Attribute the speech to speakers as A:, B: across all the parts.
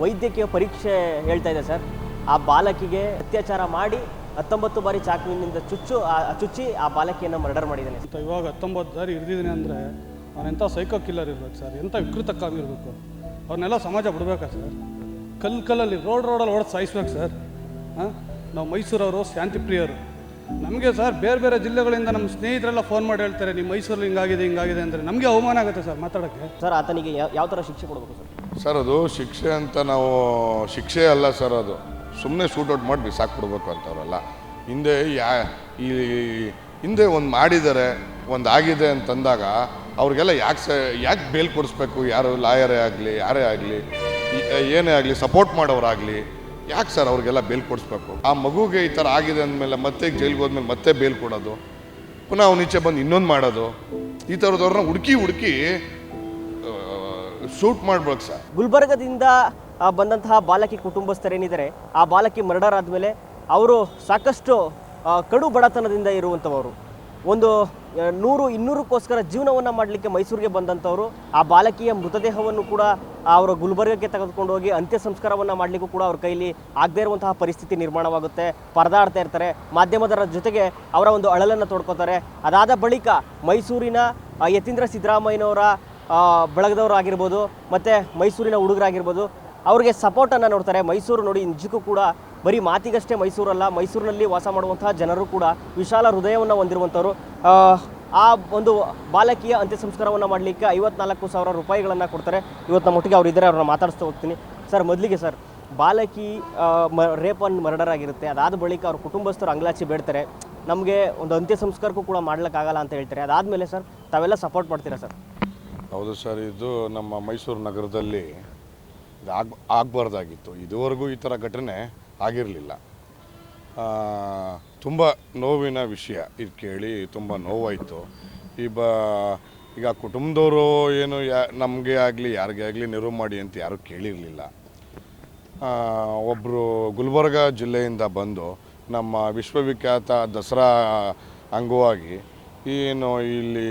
A: ವೈದ್ಯಕೀಯ ಪರೀಕ್ಷೆ ಹೇಳ್ತಾ ಇದೆ ಸರ್. ಆ ಬಾಲಕಿಗೆ ಅತ್ಯಾಚಾರ ಮಾಡಿ ಹತ್ತೊಂಬತ್ತು ಬಾರಿ ಚಾಕುವಿನಿಂದ ಚುಚ್ಚು ಆ- ಚುಚ್ಚಿ ಆ ಬಾಲಕಿಯನ್ನು ಮರ್ಡರ್ ಮಾಡಿದ್ದಾನೆ
B: ಅಂತ ಇವಾಗ ಹತ್ತೊಂಬತ್ತು ಬಾರಿ ಹಿಡಿದಿದ್ದೀನಿ ಅಂದರೆ ಅವನೆಂಥ ಸೈಕೋ ಕಿಲ್ಲರ್ ಇರ್ಬೇಕು ಸರ್. ಎಂಥ ವಿಕೃತ ಕಾಮಿ ಇರಬೇಕು. ಅವ್ರನ್ನೆಲ್ಲ ಸಮಾಜ ಬಿಡಬೇಕಾ ಸರ್? ಕಲ್ಲು ಕಲ್ಲಲ್ಲಿ ರೋಡ್ ರೋಡಲ್ಲಿ ಹೊಡೆದು ಸಾಯಿಸ್ಬೇಕು ಸರ್. ಹಾಂ? ನಾವು ಮೈಸೂರವರು ಶಾಂತಿ ಪ್ರಿಯರು. ನಮಗೆ ಸರ್ ಬೇರೆ ಬೇರೆ ಜಿಲ್ಲೆಗಳಿಂದ ನಮ್ಮ ಸ್ನೇಹಿತರೆಲ್ಲ ಫೋನ್ ಮಾಡಿ ಹೇಳ್ತಾರೆ ನಿಮ್ಮ ಮೈಸೂರಲ್ಲಿ ಹಿಂಗಾಗಿದೆ ಹಿಂಗಾಗಿದೆ ಅಂದರೆ ನಮಗೆ ಅವಮಾನ ಆಗುತ್ತೆ ಸರ್ ಮಾತಾಡೋಕ್ಕೆ.
A: ಸರ್ ಆತನಿಗೆ ಯಾವ ಯಾವ ಥರ ಶಿಕ್ಷೆ ಕೊಡಬೇಕು ಸರ್?
C: ಸರ್, ಅದು ಶಿಕ್ಷೆ ಅಂತ ನಾವು ಶಿಕ್ಷೆ ಅಲ್ಲ ಸರ್ ಅದು. ಸುಮ್ಮನೆ ಶೂಟೌಟ್ ಮಾಡಿ ಬಿಸಾಕ್ಬಿಡ್ಬೇಕು ಅಂತವ್ರಲ್ಲ. ಹಿಂದೆ ಯಾ, ಈ, ಹಿಂದೆ ಒಂದು ಮಾಡಿದ್ದಾರೆ ಒಂದು ಆಗಿದೆ ಅಂತಂದಾಗ ಅವ್ರಿಗೆಲ್ಲ ಯಾಕೆ ಸ, ಯಾಕೆ ಬೇಲ್ ಕೊಡಿಸ್ಬೇಕು? ಯಾರು ಲಾಯರೇ ಆಗಲಿ, ಯಾರೇ ಆಗಲಿ ಏನೇ ಆಗಲಿ, ಸಪೋರ್ಟ್ ಮಾಡೋರಾಗಲಿ ಯಾಕೆ ಸರ್ ಅವ್ರಿಗೆಲ್ಲ ಬೇಲ್ ಕೊಡಿಸ್ಬೇಕು? ಆ ಮಗುಗೆ ಈ ಥರ ಆಗಿದೆ ಅಂದಮೇಲೆ ಮತ್ತೆ ಜೈಲ್ಗೆ ಹೋದ್ಮೇಲೆ ಮತ್ತೆ ಬೇಲ್ ಕೊಡೋದು? ಪುನಃ ಅವ್ನು ಈಚೆ ಬಂದು ಇನ್ನೊಂದು ಮಾಡೋದು? ಈ ಥರದವ್ರನ್ನ ಹುಡುಕಿ ಹುಡುಕಿ ಶೂಟ್ ಮಾಡ್ಬೇಕು ಸರ್.
A: ಗುಲ್ಬರ್ಗದಿಂದ ಬಂದಂತಹ ಬಾಲಕಿ ಕುಟುಂಬಸ್ಥರೇನಿದ್ದಾರೆ, ಆ ಬಾಲಕಿ ಮರ್ಡರ್ ಆದಮೇಲೆ ಅವರು ಸಾಕಷ್ಟು ಕಡು ಬಡತನದಿಂದ ಇರುವಂಥವರು ಒಂದು ನೂರು, ಇನ್ನೂರಕ್ಕೋಸ್ಕರ ಜೀವನವನ್ನು ಮಾಡಲಿಕ್ಕೆ ಮೈಸೂರಿಗೆ ಬಂದಂಥವರು, ಆ ಬಾಲಕಿಯ ಮೃತದೇಹವನ್ನು ಕೂಡ ಅವರ ಗುಲ್ಬರ್ಗಕ್ಕೆ ತೆಗೆದುಕೊಂಡು ಹೋಗಿ ಅಂತ್ಯ ಸಂಸ್ಕಾರವನ್ನು ಮಾಡಲಿಕ್ಕೂ ಕೂಡ ಅವ್ರ ಕೈಲಿ ಆಗದೇ ಇರುವಂತಹ ಪರಿಸ್ಥಿತಿ ನಿರ್ಮಾಣವಾಗುತ್ತೆ. ಪರದಾಡ್ತಾ ಇರ್ತಾರೆ. ಮಾಧ್ಯಮದರ ಜೊತೆಗೆ ಅವರ ಒಂದು ಅಳಲನ್ನು ತೊಡ್ಕೋತಾರೆ. ಅದಾದ ಬಳಿಕ ಮೈಸೂರಿನ ಯತೀಂದ್ರ ಸಿದ್ದರಾಮಯ್ಯನವರ ಬಳಗದವರು ಆಗಿರ್ಬೋದು ಮತ್ತು ಮೈಸೂರಿನ ಹುಡುಗರಾಗಿರ್ಬೋದು ಅವ್ರಿಗೆ ಸಪೋರ್ಟನ್ನು ನೋಡ್ತಾರೆ. ಮೈಸೂರು ನೋಡಿ ನಿಜಕ್ಕೂ ಕೂಡ ಬರೀ ಮಾತಿಗಷ್ಟೇ ಮೈಸೂರಲ್ಲ. ಮೈಸೂರಿನಲ್ಲಿ ವಾಸ ಮಾಡುವಂತಹ ಜನರು ಕೂಡ ವಿಶಾಲ ಹೃದಯವನ್ನು ಹೊಂದಿರುವಂಥವ್ರು. ಆ, ಒಂದು ಬಾಲಕಿಯ ಅಂತ್ಯ ಸಂಸ್ಕಾರವನ್ನು ಮಾಡಲಿಕ್ಕೆ ಐವತ್ನಾಲ್ಕು ಸಾವಿರ ರೂಪಾಯಿಗಳನ್ನು ಕೊಡ್ತಾರೆ. ಇವತ್ತು ನಮ್ಮ ಒಟ್ಟಿಗೆ ಅವ್ರು ಅವ್ರನ್ನ ಮಾತಾಡಿಸ್ತಾ ಹೋಗ್ತೀನಿ. ಸರ್ ಮೊದಲಿಗೆ ಸರ್ ಬಾಲಕಿ ಮ ರೇಪ್ ಅಂಡ್ ಮರ್ಡರ್ ಆಗಿರುತ್ತೆ. ಅದಾದ ಬಳಿಕ ಅವ್ರ ಕುಟುಂಬಸ್ಥರು ಅಂಗ್ಲಾಚಿ ಬೇಡ್ತಾರೆ. ನಮಗೆ ಒಂದು ಅಂತ್ಯ ಸಂಸ್ಕಾರಕ್ಕೂ ಕೂಡ ಮಾಡ್ಲಿಕ್ಕಾಗಲ್ಲ ಅಂತ ಹೇಳ್ತಾರೆ. ಅದಾದಮೇಲೆ ಸರ್ ತಾವೆಲ್ಲ ಸಪೋರ್ಟ್ ಮಾಡ್ತೀರಾ ಸರ್?
C: ಹೌದು ಸರ್, ಇದು ನಮ್ಮ ಮೈಸೂರು ನಗರದಲ್ಲಿ ಆಗ್, ಆಗಬಾರ್ದಾಗಿತ್ತು. ಇದುವರೆಗೂ ಈ ಥರ ಘಟನೆ ಆಗಿರಲಿಲ್ಲ. ತುಂಬ ನೋವಿನ ವಿಷಯ, ಇದು ಕೇಳಿ ತುಂಬ ನೋವಾಯಿತು. ಈ ಬ, ಈಗ ಕುಟುಂಬದವರು ಏನು ಯಾ, ನಮಗೆ ಆಗಲಿ, ಯಾರಿಗೆ ಆಗಲಿ ನೆರವು ಮಾಡಿ ಅಂತ ಯಾರೂ ಕೇಳಿರಲಿಲ್ಲ. ಒಬ್ಬರು ಗುಲ್ಬರ್ಗ ಜಿಲ್ಲೆಯಿಂದ ಬಂದು ನಮ್ಮ ವಿಶ್ವವಿಖ್ಯಾತ ದಸರಾ ಅಂಗವಾಗಿ ಏನು ಇಲ್ಲಿ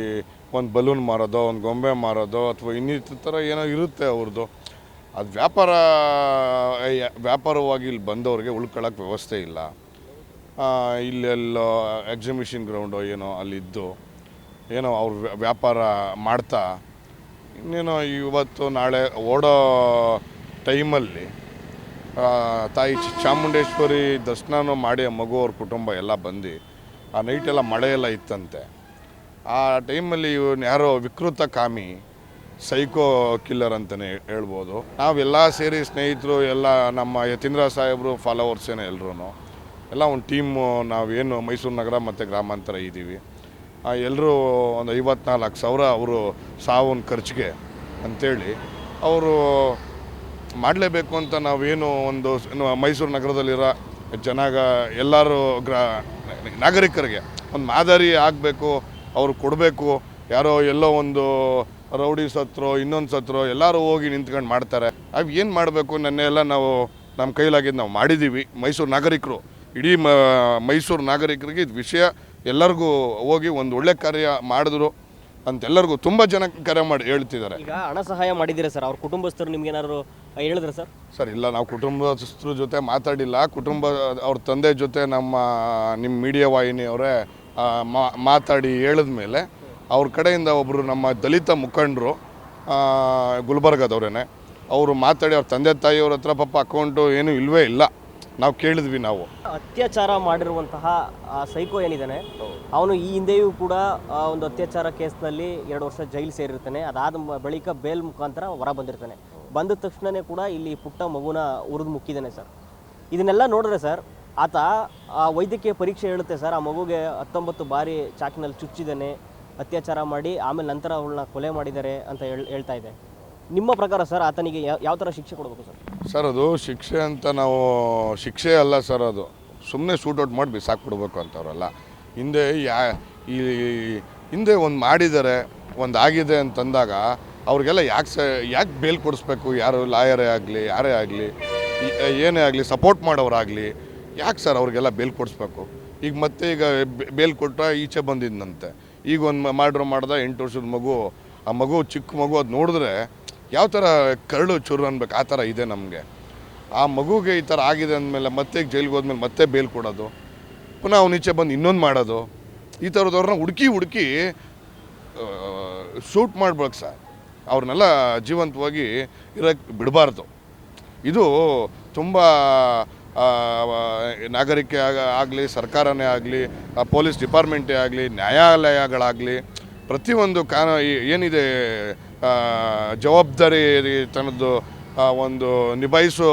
C: ಒಂದು ಬಲೂನ್ ಮಾರೋದೋ, ಒಂದು ಗೊಂಬೆ ಮಾರೋದೋ ಅಥವಾ ಇನ್ನಿತರ ಥರ ಏನೋ ಇರುತ್ತೆ ಅವ್ರದ್ದು. ಅದು ವ್ಯಾಪಾರ ವ್ಯಾಪಾರವಾಗಿ ಇಲ್ಲಿ ಬಂದವ್ರಿಗೆ ಉಳ್ಕೊಳ್ಳೋಕೆ ವ್ಯವಸ್ಥೆ ಇಲ್ಲ. ಇಲ್ಲೆಲ್ಲೋ ಎಕ್ಸಿಬಿಷನ್ ಗ್ರೌಂಡೋ ಏನೋ ಅಲ್ಲಿದ್ದು ಏನೋ ಅವ್ರು ವ್ಯಾಪಾರ ಮಾಡ್ತಾ, ಇನ್ನೇನೋ ಇವತ್ತು ನಾಳೆ ಓಡೋ ಟೈಮಲ್ಲಿ ತಾಯಿ ಚಾಮುಂಡೇಶ್ವರಿ ದರ್ಶನನೂ ಮಾಡಿ ಆ ಮಗು ಅವ್ರ ಕುಟುಂಬ ಎಲ್ಲ ಬಂದು, ಆ ನೈಟೆಲ್ಲ ಮಳೆ ಎಲ್ಲ ಇತ್ತಂತೆ. ಆ ಟೈಮಲ್ಲಿ ಇವನು ಯಾರೋ ವಿಕೃತ ಕಾಮಿ, ಸೈಕೋ ಕಿಲ್ಲರ್ ಅಂತಲೇ ಹೇಳ್ಬೋದು. ನಾವೆಲ್ಲ ಸೇರಿ ಸ್ನೇಹಿತರು, ಎಲ್ಲ ನಮ್ಮ ಯತೀಂದ್ರ ಸಾಹೇಬರು ಫಾಲೋವರ್ಸೇನೆ ಎಲ್ಲರೂ ಎಲ್ಲ ಒಂದು ಟೀಮು ನಾವೇನು ಮೈಸೂರು ನಗರ ಮತ್ತು ಗ್ರಾಮಾಂತರ ಇದ್ದೀವಿ. ಎಲ್ಲರೂ ಒಂದು ಐವತ್ನಾಲ್ಕು ಸಾವಿರ ಅವರು ಸಾವಿನ ಖರ್ಚಿಗೆ ಅಂಥೇಳಿ ಅವರು ಮಾಡಲೇಬೇಕು ಅಂತ ನಾವೇನು ಒಂದು ಮೈಸೂರು ನಗರದಲ್ಲಿರೋ ಜನಾಗ ಎಲ್ಲರೂ ಗ್ರಾ, ನಾಗರಿಕರಿಗೆ ಒಂದು ಮಾದರಿ ಆಗಬೇಕು. ಅವ್ರು ಕೊಡಬೇಕು. ಯಾರೋ ಎಲ್ಲೋ ಒಂದು ರೌಡಿ ಸತ್ರೋ ಇನ್ನೊಂದು ಸತ್ರೋ ಎಲ್ಲರೂ ಹೋಗಿ ನಿಂತ್ಕೊಂಡು ಮಾಡ್ತಾರೆ. ಅವು ಏನು ಮಾಡಬೇಕು ನೆನ್ನೆ ಎಲ್ಲ ನಾವು ನಮ್ಮ ಕೈಲಾಗಿದ್ದು ನಾವು ಮಾಡಿದ್ದೀವಿ ಮೈಸೂರು ನಾಗರಿಕರು. ಇಡೀ ಮ ಮೈಸೂರು ನಾಗರಿಕರಿಗೆ ಇದು ವಿಷಯ ಎಲ್ಲರಿಗೂ ಹೋಗಿ ಒಂದು ಒಳ್ಳೆ ಕಾರ್ಯ ಮಾಡಿದ್ರು ಅಂತೆಲ್ಲರಿಗೂ ತುಂಬ ಜನ ಕರೆ ಮಾಡಿ ಹೇಳ್ತಿದ್ದಾರೆ.
A: ಈಗ ಹಣ ಸಹಾಯ ಮಾಡಿದ್ದೀರಾ ಸರ್? ಅವ್ರ ಕುಟುಂಬಸ್ಥರು ನಿಮ್ಗೆ ಏನಾದ್ರು ಹೇಳಿದ್ರೆ ಸರ್?
C: ಸರ್ ಇಲ್ಲ. ನಾವು ಕುಟುಂಬಸ್ಥರ ಜೊತೆ ಮಾತಾಡಿಲ್ಲ. ಕುಟುಂಬ ಅವ್ರ ತಂದೆ ಜೊತೆ ನಮ್ಮ ನಿಮ್ಮ ಮೀಡಿಯಾ ವಾಹಿನಿಯವರೇ ಆ, ಹೇಳಿದ ಮೇಲೆ ಅವ್ರ ಕಡೆಯಿಂದ ಒಬ್ಬರು ನಮ್ಮ ದಲಿತ ಮುಖಂಡರು ಗುಲ್ಬರ್ಗದವ್ರೇ ಅವರು ಮಾತಾಡಿ ಅವ್ರ ತಂದೆ ತಾಯಿಯವ್ರ ಹತ್ರ ಪಾಪ ಅಕೌಂಟು ಏನೂ ಇಲ್ವೇ ಇಲ್ಲ. ನಾವು ಕೇಳಿದ್ವಿ ನಾವು.
A: ಅತ್ಯಾಚಾರ ಮಾಡಿರುವಂತಹ ಸೈಕೋ ಏನಿದ್ದಾನೆ ಅವನು ಈ ಹಿಂದೆಯೂ ಕೂಡ ಒಂದು ಅತ್ಯಾಚಾರ ಕೇಸ್ನಲ್ಲಿ ಎರಡು ವರ್ಷ ಜೈಲು ಸೇರಿರ್ತಾನೆ. ಅದಾದ ಬಳಿಕ ಬೇಲ್ ಮುಖಾಂತರ ಹೊರ ಬಂದಿರ್ತಾನೆ. ಬಂದ ತಕ್ಷಣನೇ ಕೂಡ ಇಲ್ಲಿ ಪುಟ್ಟ ಮಗುನ ಉರಿದು ಮುಕ್ಕಿದ್ದಾನೆ ಸರ್. ಇದನ್ನೆಲ್ಲ ನೋಡಿದ್ರೆ ಸರ್ ಆತ ಆ ವೈದ್ಯಕೀಯ ಪರೀಕ್ಷೆ ಹೇಳುತ್ತೆ ಸರ್. ಆ ಮಗುಗೆ ಹತ್ತೊಂಬತ್ತು ಬಾರಿ ಚಾಕಿನಲ್ಲಿ ಚುಚ್ಚಿದ್ದಾನೆ, ಅತ್ಯಾಚಾರ ಮಾಡಿ, ಆಮೇಲೆ ನಂತರ ಅವಳನ್ನ ಕೊಲೆ ಮಾಡಿದ್ದಾರೆ ಅಂತ ಹೇಳ್, ಹೇಳ್ತಾ ಇದೆ. ನಿಮ್ಮ ಪ್ರಕಾರ ಸರ್ ಆತನಿಗೆ ಯಾವ ಥರ ಶಿಕ್ಷೆ ಕೊಡಬೇಕು ಸರ್?
C: ಸರ್, ಅದು ಶಿಕ್ಷೆ ಅಂತ ನಾವು, ಶಿಕ್ಷೆ ಅಲ್ಲ ಸರ್ ಅದು. ಸುಮ್ಮನೆ ಶೂಟೌಟ್ ಮಾಡಿ ಬಿಸಾಕ್ಬಿಡ್ಬೇಕು ಅಂತವ್ರಲ್ಲ. ಹಿಂದೆ ಯಾ, ಈ ಹಿಂದೆ ಒಂದು ಮಾಡಿದ್ದಾರೆ, ಒಂದು ಆಗಿದೆ ಅಂತಂದಾಗ ಅವ್ರಿಗೆಲ್ಲ ಯಾಕೆ ಸ ಯಾಕೆ ಬೇಲ್ ಕೊಡಿಸ್ಬೇಕು? ಯಾರು ಲಾಯರೇ ಆಗಲಿ, ಯಾರೇ ಆಗಲಿ ಏನೇ ಆಗಲಿ, ಸಪೋರ್ಟ್ ಮಾಡೋರಾಗಲಿ ಯಾಕೆ ಸರ್ ಅವ್ರಿಗೆಲ್ಲ ಬೇಲ್ ಕೊಡಿಸ್ಬೇಕು? ಈಗ ಮತ್ತೆ ಈಗ ಬೇಲ್ ಕೊಟ್ಟ ಈಚೆ ಬಂದಿದ್ದಂತೆ ಈಗ ಒಂದು ಮಾಡ್ರು ಮಾಡ್ದ ಎಂಟು ವರ್ಷದ ಮಗು, ಆ ಮಗು ಚಿಕ್ಕ ಮಗು ಅದು ನೋಡಿದ್ರೆ ಯಾವ ಥರ ಕರಳು ಚುರು ಅನ್ಬೇಕು, ಆ ಥರ ಇದೆ ನಮಗೆ. ಆ ಮಗುಗೆ ಈ ಥರ ಆಗಿದೆ ಅಂದಮೇಲೆ ಮತ್ತೆ ಜೈಲಿಗೆ ಹೋದ್ಮೇಲೆ ಮತ್ತೆ ಬೇಲ್ ಕೊಡೋದು, ಪುನಃ ಅವ್ನು ಈಚೆ ಬಂದು ಇನ್ನೊಂದು ಮಾಡೋದು, ಈ ಥರದವ್ರನ್ನ ಹುಡುಕಿ ಹುಡುಕಿ ಶೂಟ್ ಮಾಡ್ಬೇಕು ಸರ್. ಅವ್ರನ್ನೆಲ್ಲ ಜೀವಂತವಾಗಿ ಇರೋಕ್ಕೆ ಬಿಡಬಾರ್ದು. ಇದು ತುಂಬ ನಾಗರಿಕ ಆಗಲಿ ಸರ್ಕಾರನೇ ಆಗಲಿ ಪೊಲೀಸ್ ಡಿಪಾರ್ಟ್ಮೆಂಟೇ ಆಗಲಿ ನ್ಯಾಯಾಲಯಗಳಾಗಲಿ ಪ್ರತಿಯೊಂದು ಕಾನ ಏನಿದೆ ಜವಾಬ್ದಾರಿ ತನ್ನದು ಒಂದು ನಿಭಾಯಿಸೋ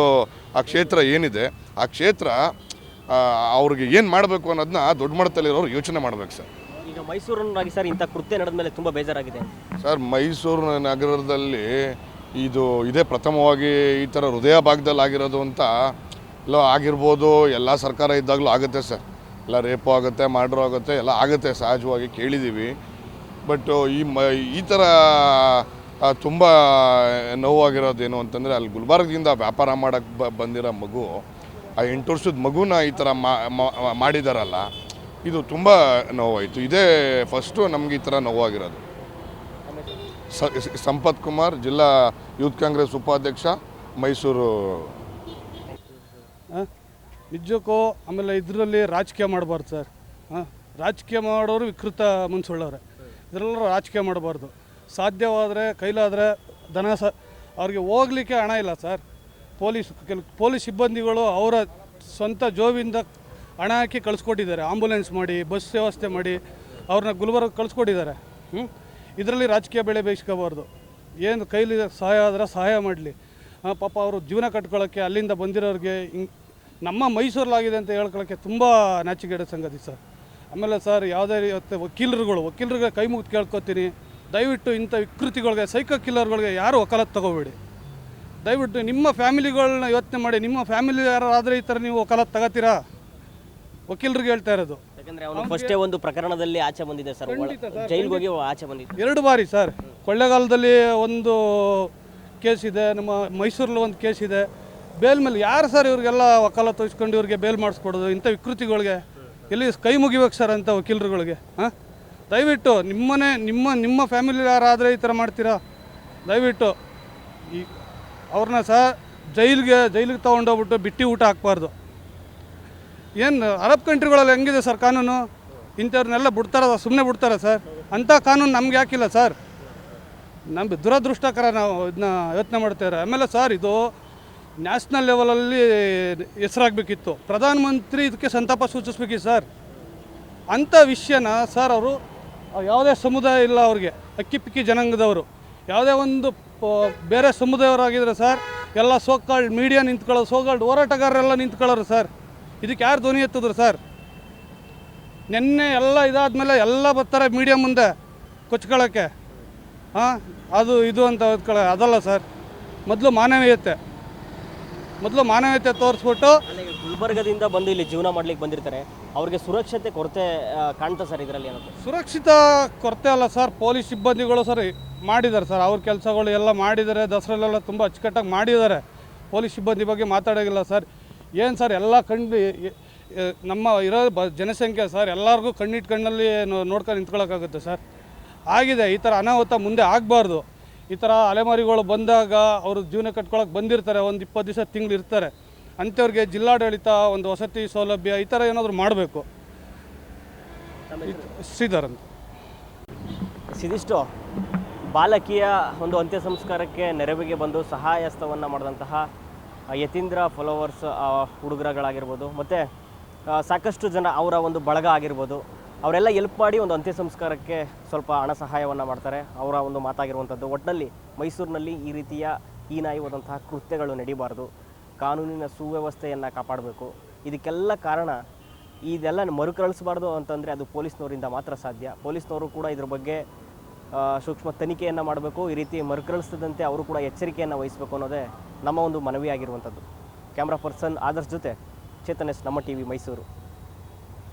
C: ಆ ಕ್ಷೇತ್ರ ಏನಿದೆ ಆ ಕ್ಷೇತ್ರ ಅವ್ರಿಗೆ ಏನು ಮಾಡಬೇಕು ಅನ್ನೋದನ್ನ ದೊಡ್ಡ ಮಟ್ಟದಲ್ಲಿರೋರು ಯೋಚನೆ ಮಾಡಬೇಕು ಸರ್.
A: ಈಗ ಮೈಸೂರನ್ನಾಗಿ ಸರ್ ಇಂಥ ಕೃತ್ಯ ನಡೆದ ಮೇಲೆ ತುಂಬ ಬೇಜಾರಾಗಿದೆ.
C: ಸರ್ ಮೈಸೂರು ನಗರದಲ್ಲಿ ಇದು ಇದೇ ಪ್ರಥಮವಾಗಿ ಈ ಥರ ಹೃದಯ ಭಾಗದಲ್ಲಿ ಆಗಿರೋದು ಅಂತ ಎಲ್ಲ ಆಗಿರ್ಬೋದು, ಎಲ್ಲ ಸರ್ಕಾರ ಇದ್ದಾಗಲೂ ಆಗುತ್ತೆ ಸರ್. ಎಲ್ಲ ರೇಪು ಆಗುತ್ತೆ ಮಾಡ್ರು ಆಗುತ್ತೆ, ಎಲ್ಲ ಆಗುತ್ತೆ, ಸಹಜವಾಗಿ ಕೇಳಿದ್ದೀವಿ ಬಟ್ ಈ ಮ, ಈ ಥರ ತುಂಬ ನೋವಾಗಿರೋದೇನು ಅಂತಂದರೆ, ಅಲ್ಲಿ ಗುಲ್ಬರ್ಗದಿಂದ ವ್ಯಾಪಾರ ಮಾಡೋಕ್ಕೆ ಬ, ಬಂದಿರೋ ಮಗು, ಆ ಎಂಟು ವರ್ಷದ ಮಗುನ ಈ ಥರ ಮಾಡಿದಾರಲ್ಲ, ಇದು ತುಂಬ ನೋವಾಯಿತು. ಇದೇ ಫಸ್ಟು ನಮಗೆ ಈ ಥರ ನೋವಾಗಿರೋದು. ಸಂಪತ್ ಕುಮಾರ್, ಜಿಲ್ಲಾ ಯೂತ್ ಕಾಂಗ್ರೆಸ್ ಉಪಾಧ್ಯಕ್ಷ, ಮೈಸೂರು?
B: ನಿಜಕ್ಕೂ ಆಮೇಲೆ ಇದರಲ್ಲಿ ರಾಜಕೀಯ ಮಾಡಬಾರ್ದು ಸರ್. ಹಾಂ? ರಾಜಕೀಯ ಮಾಡೋರು ವಿಕೃತ ಮನ್ಸುಳ್ಳವ್ರೆ. ಇದರಲ್ಲೂ ರಾಜಕೀಯ ಮಾಡಬಾರ್ದು. ಸಾಧ್ಯವಾದರೆ ಕೈಲಾದರೆ ದನ ಸ ಅವ್ರಿಗೆ ಹೋಗ್ಲಿಕ್ಕೆ ಹಣ ಇಲ್ಲ ಸರ್. ಪೊಲೀಸ್ ಕೆಲ ಪೊಲೀಸ್ ಸಿಬ್ಬಂದಿಗಳು ಅವರ ಸ್ವಂತ ಜೋಬಿಂದ ಹಣ ಹಾಕಿ ಕಳಿಸ್ಕೊಟ್ಟಿದ್ದಾರೆ. ಆಂಬುಲೆನ್ಸ್ ಮಾಡಿ, ಬಸ್ ವ್ಯವಸ್ಥೆ ಮಾಡಿ, ಅವ್ರನ್ನ ಗುಲ್ಬರ್ಗ ಕಳಿಸ್ಕೊಟ್ಟಿದ್ದಾರೆ. ಹ್ಞೂ ಇದರಲ್ಲಿ ರಾಜಕೀಯ ಬೆಳೆ ಬೇಯಿಸ್ಕೋಬಾರ್ದು. ಏನು ಕೈಲಿ ಸಹಾಯ ಆದರೆ ಸಹಾಯ ಮಾಡಲಿ. ಪಾಪ ಅವರು ಜೀವನ ಕಟ್ಕೊಳ್ಳೋಕ್ಕೆ ಅಲ್ಲಿಂದ ಬಂದಿರೋರಿಗೆ ಹಿಂಗ್ ನಮ್ಮ ಮೈಸೂರಲ್ಲಾಗಿದೆ ಅಂತ ಹೇಳ್ಕೊಳ್ಳೋಕ್ಕೆ ತುಂಬ ನಾಚಿಕೆಡ ಸಂಗತಿ ಸರ್. ಆಮೇಲೆ ಸರ್ ಯಾವುದೇ ರೀತಿ ವಕೀಲರುಗಳು ವಕೀಲರಿಗೆ ಕೈ ಮುಗಿದು ಕೇಳ್ಕೊತೀನಿ. ದಯವಿಟ್ಟು ಇಂಥ ವಿಕೃತಿಗಳಿಗೆ ಸೈಕೋ ಕಿಲ್ಲರ್ಗಳಿಗೆ ಯಾರು ವಕಾಲತ್ತು ತಗೋಬೇಡಿ. ದಯವಿಟ್ಟು ನಿಮ್ಮ ಫ್ಯಾಮಿಲಿಗಳನ್ನ ಯೋಚನೆ ಮಾಡಿ ನಿಮ್ಮ ಫ್ಯಾಮಿಲಿ ಯಾರಾದರೆ ಈ ಥರ ನೀವು ವಕಾಲತ್ತು ತಗೋತೀರಾ? ವಕೀಲರಿಗೆ ಹೇಳ್ತಾ ಇರೋದು.
A: ಯಾಕಂದ್ರೆ ಅವನು ಫಸ್ಟೇ ಒಂದು ಪ್ರಕರಣದಲ್ಲಿ ಆಚೆ ಬಂದಿದೆ ಸರ್. ಜೈಲಿಗೆ ಹೋಗಿ ಆಚೆ ಬಂದಿದೆ
B: ಎರಡು ಬಾರಿ ಸರ್. ಕೊಳ್ಳೇಗಾಲದಲ್ಲಿ ಒಂದು ಕೇಸ್ ಇದೆ, ನಮ್ಮ ಮೈಸೂರಲ್ಲಿ ಒಂದು ಕೇಸ್ ಇದೆ. ಬೇಲ್ ಮೇಲೆ ಯಾರು ಸರ್ ಇವ್ರಿಗೆಲ್ಲ ವಕಾಲತ್ತು ಇಸ್ಕೊಂಡು ಇವ್ರಿಗೆ ಬೇಲ್ ಮಾಡಿಸ್ಕೊಡೋದು? ಇಂಥ ವಿಕೃತಿಗಳಿಗೆ. ಎಲ್ಲಿ ಕೈ ಮುಗಿಬೇಕು ಸರ್ ಅಂತ ವಕೀಲರುಗಳಿಗೆ, ಹಾಂ? ದಯವಿಟ್ಟು ನಿಮ್ಮನೆ, ನಿಮ್ಮ ನಿಮ್ಮ ಫ್ಯಾಮಿಲಿ ಯಾರಾದರೆ ಈ ಥರ ಮಾಡ್ತೀರಾ? ದಯವಿಟ್ಟು ಈ ಅವ್ರನ್ನ ಸಹ ಜೈಲಿಗೆ ಜೈಲಿಗೆ ತೊಗೊಂಡೋಗ್ಬಿಟ್ಟು ಬಿಟ್ಟಿ ಊಟ ಹಾಕ್ಬಾರ್ದು. ಏನು ಅರಬ್ ಕಂಟ್ರಿಗಳಲ್ಲಿ ಹೆಂಗಿದೆ ಸರ್ ಕಾನೂನು? ಇಂಥವ್ರನ್ನೆಲ್ಲ ಬಿಡ್ತಾರ ಸುಮ್ಮನೆ ಬಿಡ್ತಾರ ಸರ್? ಅಂಥ ಕಾನೂನು ನಮ್ಗೆ ಯಾಕಿಲ್ಲ ಸರ್? ನಮ್ಗೆ ದುರದೃಷ್ಟಕರ ನಾವು ಇದನ್ನ ಯೋಚನೆ ಮಾಡ್ತಾರೆ ಆಮೇಲೆ ಸರ್, ಇದು ನ್ಯಾಷನಲ್ ಲೆವೆಲಲ್ಲಿ ಹೆಸರಾಗಬೇಕಿತ್ತು. ಪ್ರಧಾನಮಂತ್ರಿ ಇದಕ್ಕೆ ಸಂತಾಪ ಸೂಚಿಸ್ಬೇಕಿತ್ತು ಸರ್. ಅಂಥ ವಿಷಯನ ಸರ್ ಅವರು ಯಾವುದೇ ಸಮುದಾಯ ಇಲ್ಲ ಅವ್ರಿಗೆ, ಅಕ್ಕಿ ಪಿಕ್ಕಿ ಜನಾಂಗದವರು. ಯಾವುದೇ ಒಂದು ಬೇರೆ ಸಮುದಾಯವರಾಗಿದ್ರೆ ಸರ್, ಎಲ್ಲ ಸೋಕಾಲ್ಡ್ ಮೀಡಿಯಾ ನಿಂತ್ಕೊಳ್ಳೋದು ಸೋಕಾಲ್ಡ್ ಹೋರಾಟಗಾರರೆಲ್ಲ ನಿಂತ್ಕೊಳ್ಳೋರು ಸರ್. ಇದಕ್ಕೆ ಯಾರು ಧ್ವನಿ ಎತ್ತಿದ್ರು ಸರ್? ನಿನ್ನೆ ಎಲ್ಲ ಇದಾದ್ಮೇಲೆ ಎಲ್ಲ ಬರ್ತಾರೆ ಮೀಡಿಯಾ ಮುಂದೆ, ಕೊಚ್ಕೊಳ್ಳೋಕ್ಕೆ. ಹಾಂ ಅದು ಇದು ಅಂತ ಓದ್ಕೊಳ್ಳೋ ಅದಲ್ಲ ಸರ್. ಮೊದಲು ಮಾನವೀಯತೆ. ಮೊದಲು ಮಾನವೀಯತೆ ತೋರಿಸ್ಬಿಟ್ಟು
A: ಗುಲ್ಬರ್ಗದಿಂದ ಬಂದು ಇಲ್ಲಿ ಜೀವನ ಮಾಡ್ಲಿಕ್ಕೆ ಬಂದಿರ್ತಾರೆ. ಅವ್ರಿಗೆ ಸುರಕ್ಷತೆ ಕೊರತೆ ಕಾಣ್ತಾ ಸರ್ ಇದರಲ್ಲಿ ಏನಂತ
B: ಸುರಕ್ಷಿತ ಕೊರತೆ ಅಲ್ಲ ಸರ್. ಪೊಲೀಸ್ ಸಿಬ್ಬಂದಿಗಳು ಸರ್ ಮಾಡಿದ್ದಾರೆ ಸರ್. ಅವ್ರ ಕೆಲಸಗಳು ಎಲ್ಲ ಮಾಡಿದ್ದಾರೆ. ದಸರಲ್ಲೆಲ್ಲ ತುಂಬ ಅಚ್ಚುಕಟ್ಟಾಗಿ ಮಾಡಿದ್ದಾರೆ. ಪೊಲೀಸ್ ಸಿಬ್ಬಂದಿ ಬಗ್ಗೆ ಮಾತಾಡೋಂಗಿಲ್ಲ ಸರ್. ಏನು ಸರ್ ಎಲ್ಲ ಎ- ನಮ್ಮ ಇರೋ ಬ ಜನಸಂಖ್ಯೆ ಸರ್ ಎಲ್ಲರಿಗೂ ಕಣ್ಣಿಟ್ಟು ಕಣ್ಣಲ್ಲಿ ನೋಡ್ಕೊಂಡು ನಿಂತ್ಕೊಳ್ಳೋಕ್ಕಾಗುತ್ತೆ ಸರ್. ಆಗಿದೆ. ಈ ಥರ ಅನಾಹುತ ಮುಂದೆ ಆಗಬಾರ್ದು. ಈ ಥರ ಅಲೆಮಾರಿಗಳು ಬಂದಾಗ ಅವರು ಜೀವನ ಕಟ್ಕೊಳಕ್ಕೆ ಬಂದಿರ್ತಾರೆ. ಒಂದು ಇಪ್ಪತ್ತು ದಿವಸ ತಿಂಗಳು ಇರ್ತಾರೆ. ಅಂಥವ್ರಿಗೆ ಜಿಲ್ಲಾಡಳಿತ ಒಂದು ವಸತಿ ಸೌಲಭ್ಯ ಈ ಥರ ಏನಾದರೂ ಮಾಡಬೇಕು. ಶ್ರೀಧರ್ ಅಂತ.
A: ಬಾಲಕಿಯ ಒಂದು ಅಂತ್ಯ ಸಂಸ್ಕಾರಕ್ಕೆ ನೆರವಿಗೆ ಬಂದು ಸಹಾಯಸ್ತವನ್ನು ಮಾಡಿದಂತಹ ಯತೀಂದ್ರ ಫಾಲೋವರ್ಸ್ ಹುಡುಗರಗಳಾಗಿರ್ಬೋದು, ಮತ್ತು ಸಾಕಷ್ಟು ಜನ ಅವರ ಒಂದು ಬಳಗ ಆಗಿರ್ಬೋದು. ಅವರೆಲ್ಲ ಎಲ್ಪ್ ಮಾಡಿ ಒಂದು ಅಂತ್ಯ ಸಂಸ್ಕಾರಕ್ಕೆ ಸ್ವಲ್ಪ ಹಣ ಸಹಾಯವನ್ನು ಮಾಡ್ತಾರೆ. ಅವರ ಒಂದು ಮಾತಾಗಿರುವಂಥದ್ದು ಒಟ್ಟಿನಲ್ಲಿ ಮೈಸೂರಿನಲ್ಲಿ ಈ ರೀತಿಯ ಹೀನಾಯುವಂತಹ ಕೃತ್ಯಗಳು ನಡೀಬಾರ್ದು. ಕಾನೂನಿನ ಸುವ್ಯವಸ್ಥೆಯನ್ನು ಕಾಪಾಡಬೇಕು. ಇದಕ್ಕೆಲ್ಲ ಕಾರಣ ಇದೆಲ್ಲ ಮರುಕಳಿಸಬಾರ್ದು ಅಂತಂದರೆ ಅದು ಪೊಲೀಸ್ನವರಿಂದ ಮಾತ್ರ ಸಾಧ್ಯ. ಪೊಲೀಸ್ನವರು ಕೂಡ ಇದ್ರ ಬಗ್ಗೆ ಸೂಕ್ಷ್ಮ ತನಿಖೆಯನ್ನು ಮಾಡಬೇಕು. ಈ ರೀತಿ ಮರುಕಳಿಸದಂತೆ ಅವರು ಕೂಡ ಎಚ್ಚರಿಕೆಯನ್ನು ವಹಿಸಬೇಕು ಅನ್ನೋದೇ ನಮ್ಮ ಒಂದು ಮನವಿ ಆಗಿರುವಂಥದ್ದು ಕ್ಯಾಮ್ರಾ ಪರ್ಸನ್ ಆದರ್ಶ್ ಜೊತೆ ಚೇತನ್ ಎಸ್ ನಮ್ಮ ಟಿ ವಿ ಮೈಸೂರು.